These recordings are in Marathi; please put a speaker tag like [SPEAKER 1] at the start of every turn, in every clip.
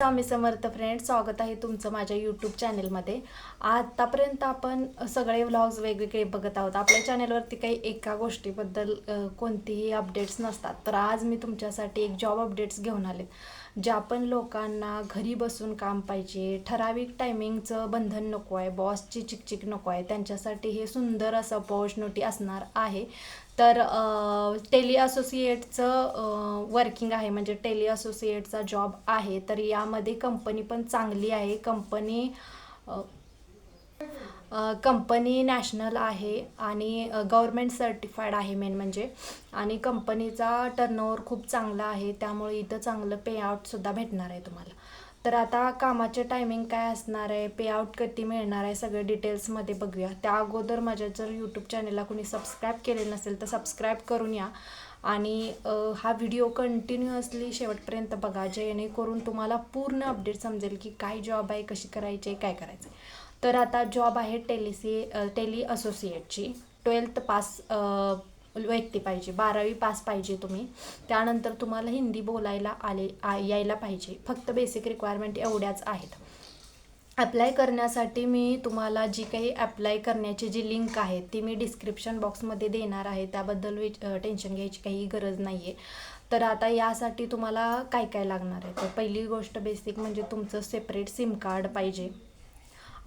[SPEAKER 1] स्वामी समर्थ फ्रेंड स्वागत आहे तुमचं माझ्या यूट्यूब चॅनेलमध्ये आतापर्यंत आपण सगळे व्लॉग्स वेगवेगळे बघत आहोत. आपल्या चॅनेलवरती काही एका गोष्टीबद्दल कोणतीही अपडेट्स नसतात. तर आज मी तुमच्यासाठी एक जॉब अपडेट्स घेऊन आले. ज्या पण लोकांना घरी बसून काम पाहिजे ठराविक टायमिंगचं बंधन नको आहे बॉसची चिकचिक नको आहे त्यांच्यासाठी हे सुंदर असं अपॉर्च्युनिटी असणार आहे. तर टेली असोसिएटचं वर्किंग आहे. म्हणजे टेली असोसिएटचा जॉब आहे. तर यामध्ये कंपनी पण चांगली आहे. कंपनी कंपनी नॅशनल आहे आणि गव्हर्मेंट सर्टिफाईड आहे मेन म्हणजे. आणि कंपनीचा टर्नओव्हर खूप चांगला आहे. त्यामुळे इथं चांगलं पेआउटसुद्धा भेटणार आहे तुम्हाला. तर आता कामाचे टायमिंग काय असणार आहे? पेआउट कधी मिळणार आहे? सगळे डिटेल्समध्ये बघूया. त्या अगोदर माझ्या जर यूट्यूब चॅनलला कोणी सबस्क्राईब केले नसेल तर सबस्क्राईब करून या. आणि हा व्हिडिओ कंटिन्युअसली शेवटपर्यंत बघा जेणेकरून तुम्हाला पूर्ण अपडेट समजेल की काय जॉब आहे कशी करायची आहे काय करायचं आहे तर आता जॉब आहे टेलिसी टेली असोसिएटची ट्वेल्थ पास व्यक्ती पाहिजे. बारावी पास पाहिजे तुम्ही. त्यानंतर तुम्हाला हिंदी बोलायला आले आ यायला पाहिजे. फक्त बेसिक रिक्वायरमेंट एवढ्याच आहेत. अप्लाय करण्यासाठी मी तुम्हाला जी काही अप्लाय करण्याची जी लिंक आहे ती मी डिस्क्रिप्शन बॉक्समध्ये देणार आहे. त्याबद्दल विच टेन्शन घ्यायची काही गरज नाही आहे तर आता यासाठी तुम्हाला काय काय लागणार आहे? तर पहिली गोष्ट बेसिक म्हणजे तुमचं सेपरेट सिम कार्ड पाहिजे.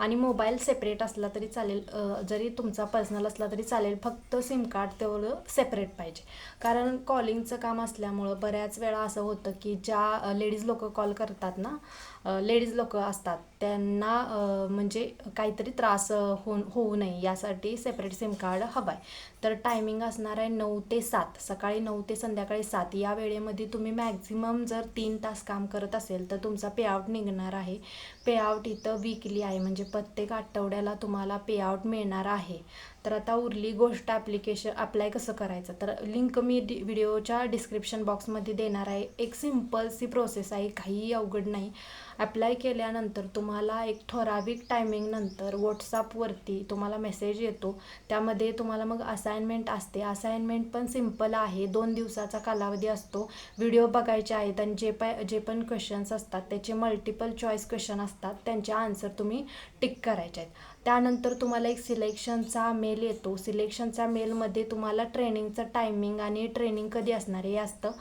[SPEAKER 1] आणि मोबाईल सेपरेट असला तरी चालेल जरी तुमचा पर्सनल असला तरी चालेल फक्त सिम कार्ड तेवढं सेपरेट पाहिजे. कारण कॉलिंगचं काम असल्यामुळं बऱ्याच वेळा असं होतं की ज्या लेडीज लोक कॉल करतात ना लेडीज लोक असतात त्यांना म्हणजे काहीतरी त्रास हो होऊ होऊ नये यासाठी सेपरेट सिम कार्ड हवं आहे तर टायमिंग असणार आहे नऊ ते सात. सकाळी नऊ ते संध्याकाळी सात. या वेळेमध्ये तुम्ही मॅक्झिमम जर तीन तास काम करत असेल तर तुमचा पेआउट निघणार आहे. पेआउट इथं वीकली आहे. म्हणजे प्रत्येक आठवड्याला तुम्हाला पेआउट मिळणार आहे. तर आता उरली गोष्ट ॲप्लिकेशन अप्लाय कसं करायचं? तर लिंक मी डि व्हिडिओच्या डिस्क्रिप्शन बॉक्समध्ये देणार आहे. एक सिम्पलसी प्रोसेस आहे काहीही अवघड नाही. अप्लाय केल्यानंतर तुम्हाला एक ठराविक टायमिंगनंतर व्हॉट्सअपवरती तुम्हाला मेसेज येतो. त्यामध्ये तुम्हाला मग असाइनमेंट असते. असाइनमेंट पण सिंपल आहे. दोन दिवसाचा कालावधी असतो. व्हिडिओ बघायचे आहेत आणि जे पाय जे पण क्वेश्चन्स असतात त्याचे मल्टिपल चॉईस क्वेश्चन असतात. त्यांचे आन्सर तुम्ही टिक करायचे आहेत. त्यानंतर तुम्हाला एक सिलेक्शनचा मेल येतो. सिलेक्शनच्या मेलमध्ये तुम्हाला ट्रेनिंगचं टायमिंग आणि ट्रेनिंग कधी असणार हे असतं.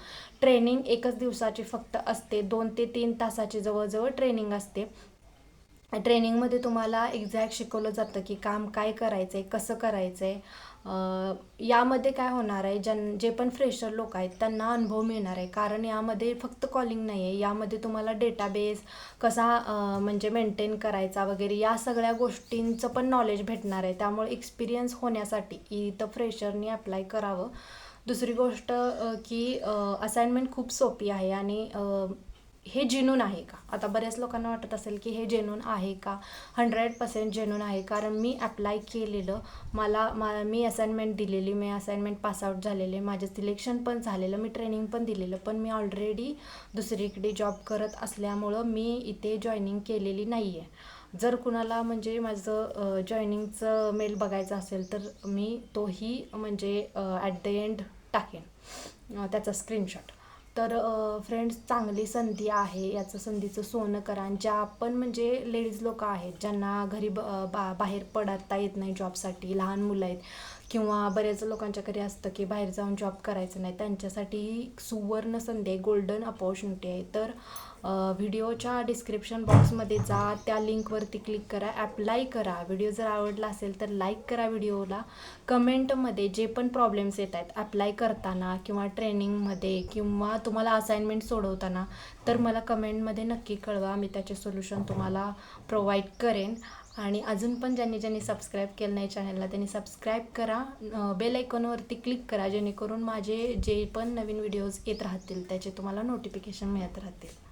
[SPEAKER 1] ट्रेनिंग एकच दिवसाची फक्त असते. दोन ते तीन तासाची जवळजवळ ट्रेनिंग असते. ट्रेनिंगमध्ये तुम्हाला एक्झॅक्ट शिकवलं जातं की काम काय करायचं आहे कसं करायचं आहे यामध्ये काय होणार आहे ज्यां जे पण फ्रेशर लोक आहेत त्यांना अनुभव मिळणार आहे. कारण यामध्ये फक्त कॉलिंग नाही आहे. यामध्ये तुम्हाला डेटाबेस कसा म्हणजे मेंटेन करायचा वगैरे या सगळ्या गोष्टींचं पण नॉलेज भेटणार आहे. त्यामुळे एक्सपिरियन्स होण्यासाठी इथं फ्रेशरनी अप्लाय करावं. दुसरी गोष्ट की असाइनमेंट खूप सोपी आहे आणि हे जेन्यून आहे का? आता बऱ्याच लोकांना वाटत असेल की हे जेन्यून आहे का? हंड्रेड पर्सेंट जेन्यून आहे कारण मी अप्लाय केलेलं मला मा मी असाइनमेंट दिलेली मी असाइनमेंट पासआउट झालेले माझे सिलेक्शन पण झालेलं मी ट्रेनिंग पण दिलेलं पण मी ऑलरेडी दुसरीकडे जॉब करत असल्यामुळं मी इथे जॉईनिंग केलेली नाही आहे जर कुणाला म्हणजे माझं जॉईनिंगचं मेल बघायचं असेल तर मी तोही म्हणजे ॲट द एंड टाकेन. त्याचा स्क्रीनशॉट तर फ्रेंड्स चांगली संधी आहे याचं संधीचं सोनं करा. आणि ज्या पण म्हणजे लेडीज लोक आहेत ज्यांना घरी ब बा बाहेर पडता येत नाही जॉबसाठी लहान मुलं आहेत किंवा बऱ्याच लोकांच्या घरी असतं की बाहेर जाऊन जॉब करायचं नाही त्यांच्यासाठी सुवर्ण संधी आहे गोल्डन अपॉर्च्युनिटी आहे. तर व्हिडिओच्या डिस्क्रिप्शन बॉक्समध्ये जा त्या लिंकवरती क्लिक करा ॲप्लाय करा. व्हिडिओ जर आवडला असेल तर लाईक करा व्हिडिओला कमेंटमध्ये जे पण प्रॉब्लेम्स येत आहेत ॲप्लाय करताना किंवा ट्रेनिंगमध्ये किंवा तुम्हाला असाइनमेंट सोडवताना तर मला कमेंटमध्ये नक्की कळवा. मी त्याचे सोल्युशन तुम्हाला प्रोव्हाइड करेन. आणि अजून पण ज्यांनी ज्यांनी सबस्क्राईब केलं नाही चॅनलला त्यांनी सबस्क्राईब करा. बेल आयकॉनवरती क्लिक करा जेणेकरून माझे जे पण नवीन व्हिडिओज येत राहतील त्याचे तुम्हाला नोटिफिकेशन मिळत राहतील.